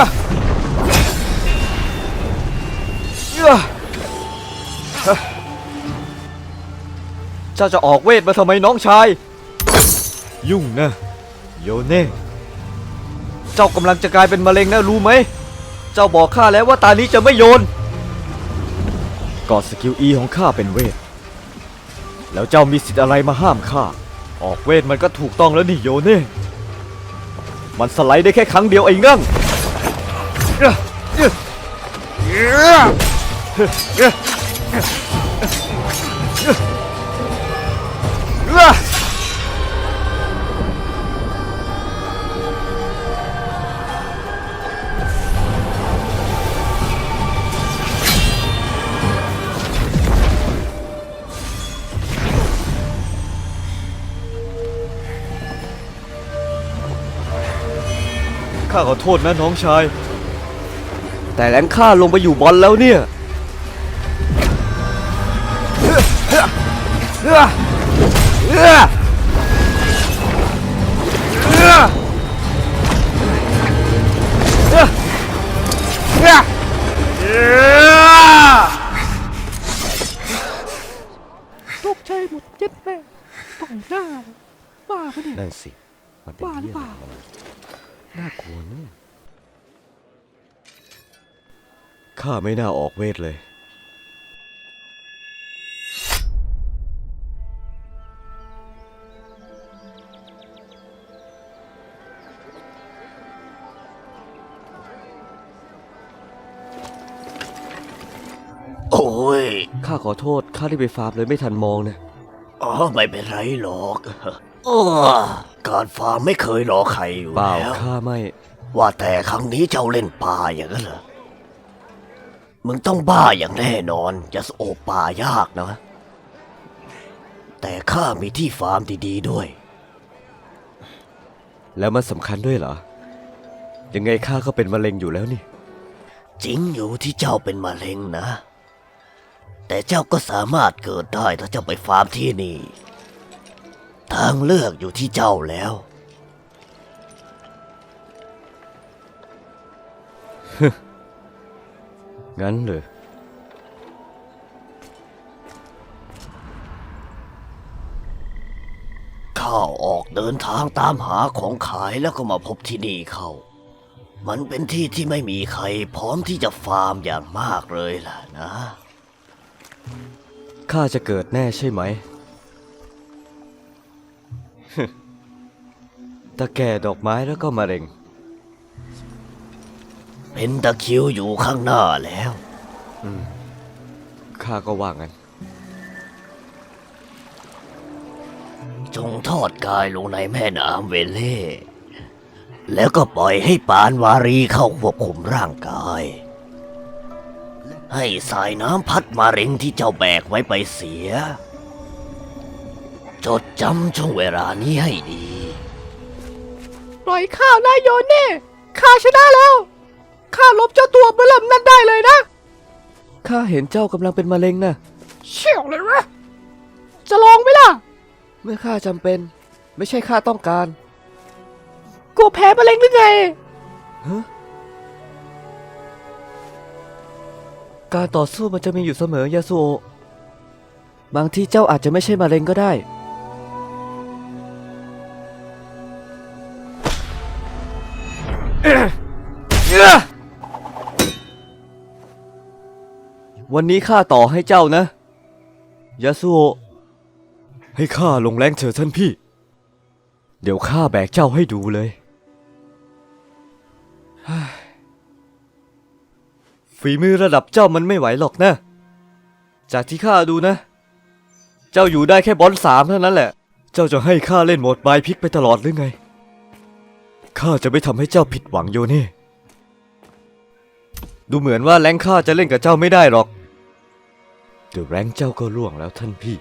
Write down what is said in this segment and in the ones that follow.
อะเอ้อเจ้าจะออกเวทมาทำไมน้องชาย ยุ่งนะ โยเน่ เจ้ากำลังจะกลายเป็นมะเร็งนะรู้ไหม เจ้าบอกข้าแล้วว่าตานี้จะไม่โยน กอดสกิลอีของข้าเป็นเวท แล้วเจ้ามีสิทธิ์อะไรมาห้ามข้า ออกเวทมันก็ถูกต้องแล้วนี่โยเน่ มันสไลด์ได้แค่ครั้งเดียวไอ้งั่ง ข้าขอโทษนะน้องชาย แต่แรงข้าลงไปอยู่บอลแล้วเนี่ยต ข้าไม่น่าออกเวทเลย โอ้ย ข้าขอโทษ ข้าได้ไปฟาร์มเลยไม่ทันมองนะ อ๋อไม่เป็นไรหรอกอ้อการฟาร์มไม่เคยรอใครอยู่เปล่าแล้ว ข้าไม่ ว่าแต่ครั้งนี้เจ้าเล่นป่าอย่างนั้นเหรอ มึงต้องบ้าอย่างแน่นอน จะโอบป่ายากนะ แต่ข้ามีที่ฟาร์มดีๆด้วย แล้วมันสำคัญด้วยเหรอ ยังไงข้าก็เป็นมะเร็งอยู่แล้วนี่ จริงอยู่ที่เจ้าเป็นมะเร็งนะ แต่เจ้าก็สามารถเกิดได้ถ้าเจ้าไปฟาร์มที่นี่ ทางเลือกอยู่ที่เจ้าแล้ว งั้นเลยข้าออกเดินทางตามหาของขายแล้วก็มาพบที่นี่เขา มันเป็นที่ที่ไม่มีใคร พร้อมที่จะฟาร์มอย่างมากเลยล่ะนะ ข้าจะเกิดแน่ใช่ไหม ตะแก่ดอกไม้แล้วก็มะเร็ง เป็นตะคริวอยู่ข้างหน้าแล้วข้าก็ว่างั้น จงทอดกายลงในแม่น้ำเวเล่ แล้วก็ปล่อยให้ปานวารีเข้าควบคุมร่างกาย ให้สายน้ำพัดมาเร็งที่เจ้าแบกไว้ไปเสีย จดจำช่วงเวลานี้ให้ดี ปล่อยข้านะโยนเน่ข้าชนะแล้ว ข้าลบเจ้าตัวเบลมนั่นได้เลยนะ ข้าเห็นเจ้ากำลังเป็นมะเร็งนะเชี่ยวเลยวะจะลองไหมล่ะ เมื่อข้าจำเป็น ไม่ใช่ข้าต้องการ กูแพ้มะเร็งหรือไงการต่อสู้มันจะมีอยู่เสมอยาสุโอะบางทีเจ้าอาจจะไม่ใช่มะเร็งก็ได้ วันนี้ข้าต่อให้เจ้านะ ยาสุโอะให้ข้าลงแรงเถิดท่านพี่ เดี๋ยวข้าแบกเจ้าให้ดูเลยฝีมือระดับเจ้ามันไม่ไหวหรอกนะ จากที่ข้าดูนะ เจ้าอยู่ได้แค่บอลสามเท่านั้นแหละ เจ้าจะให้ข้าเล่นโหมดบายพลิกไปตลอดหรือไง ข้าจะไม่ทำให้เจ้าผิดหวังโยเน่ดูเหมือนว่าแรงข้าจะเล่นกับเจ้าไม่ได้หรอก เดี๋ยวแรงเจ้าก็ล่วงแล้วท่านพี่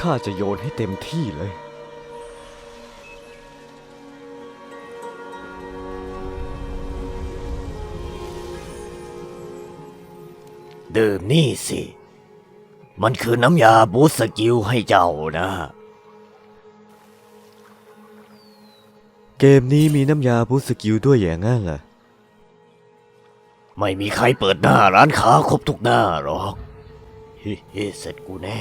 ข้าจะโยนให้เต็มที่เลย ดื่มนี่สิ มันคือน้ำยาบูสต์สกิลให้เจ้านะ เกมนี้มีน้ำยาบูสต์สกิลด้วยอย่างงั้นเหรอ ไม่มีใครเปิดหน้าร้านค้าครบทุกหน้าหรอก เฮ้เฮ้เสร็จกูแน่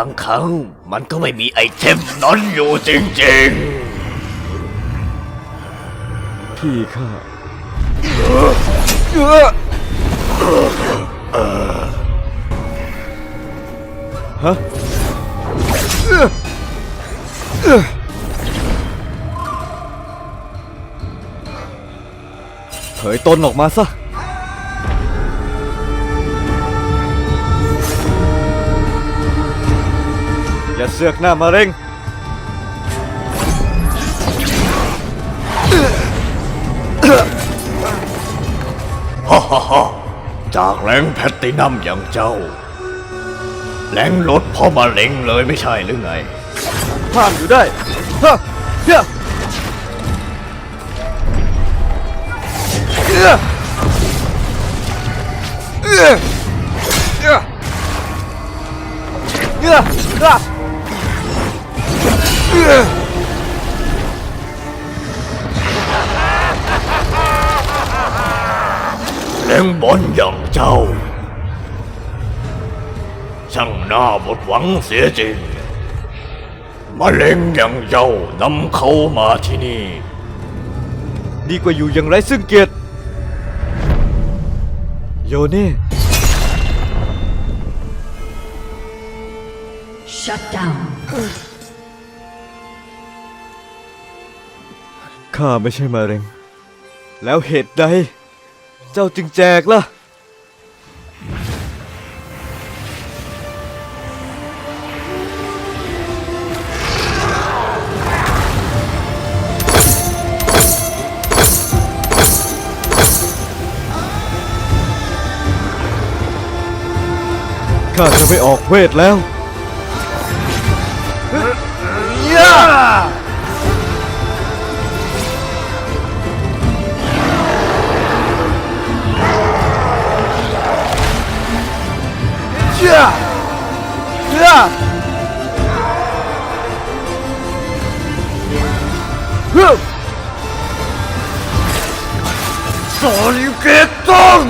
างครั้ง มันก็ไม่มีไอเทมนั้นอยู่จริงๆ พี่ข้าฮะเผยตนออกมาซะ อย่าเสือกหน้ามาเร่งๆจากแรงแพตตินัมอย่างเจ้าแรงลดเพราะมาเล็งเลยไม่ใช่หรือไงห้ามอยู่ได้ฮะเฮ้ยเอ้อเอ้อเอ้อเอ้อ เอ้อเอ้อเล็งบอลอย่างเจ้า ช่างน่าหมดหวังเสียจริงมาเล็งอย่างเจ้านำเขามาที่นี่ ดีกว่าอยู่อย่างไรซึ่งเกียรติโยเน่ Shut down. ข้าไม่ใช่มะเร็ง แล้วเหตุใด เจ้าจึงแจกล่ะ ข้าจะไม่ออกเวทแล้ว สอลิเกตัง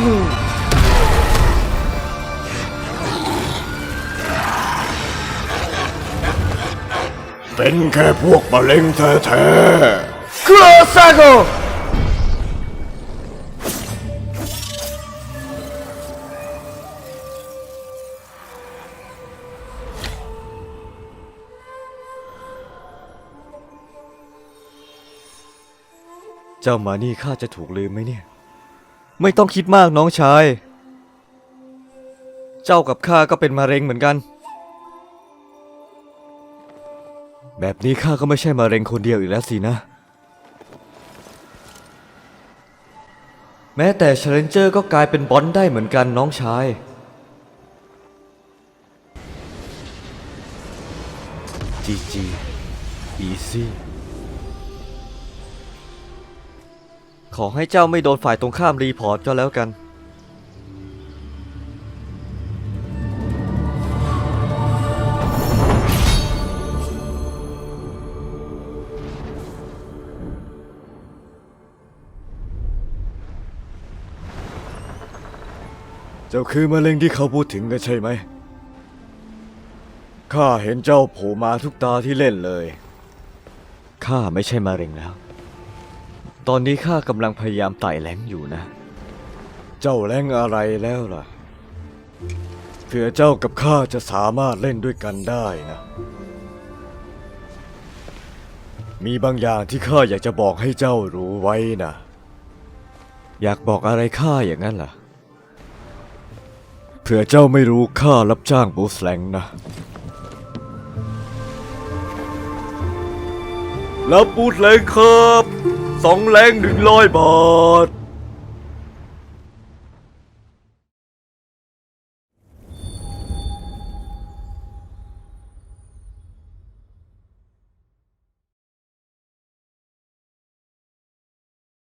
เป็นแค่พวกมาเล็งแท้ๆครอซาโกเจ้ามานี่ข้าจะถูกลืมไหมเนี่ย ไม่ต้องคิดมากน้องชาย เจ้ากับข้าก็เป็นมะเร็งเหมือนกัน แบบนี้ข้าก็ไม่ใช่มะเร็งคนเดียวอีกแล้วสินะ แม้แต่เชลเลนเจอร์ก็กลายเป็นบอลได้เหมือนกันน้องชาย จีจีอีซี่ ขอให้เจ้าไม่โดนฝ่ายตรงข้ามรีพอร์ตก็แล้วกัน เจ้าคือมะเร็งที่เขาพูดถึงกันใช่ไหม ข้าเห็นเจ้าโผล่มาทุกตาที่เล่นเลย ข้าไม่ใช่มะเร็งแล้ว ตอนนี้ข้ากำลังพยายามไต่แหลงอยู่นะ เจ้าแหลงอะไรแล้วล่ะเผื่อเจ้ากับข้าจะสามารถเล่นด้วยกันได้นะ มีบางอย่างที่ข้าอยากจะบอกให้เจ้ารู้ไว้นะ อยากบอกอะไรข้าอย่างนั้นล่ะ เผื่อเจ้าไม่รู้ข้ารับจ้างบูสแลงนะรับบูสแลงครับ สองแรงหนึ่งร้อยบาท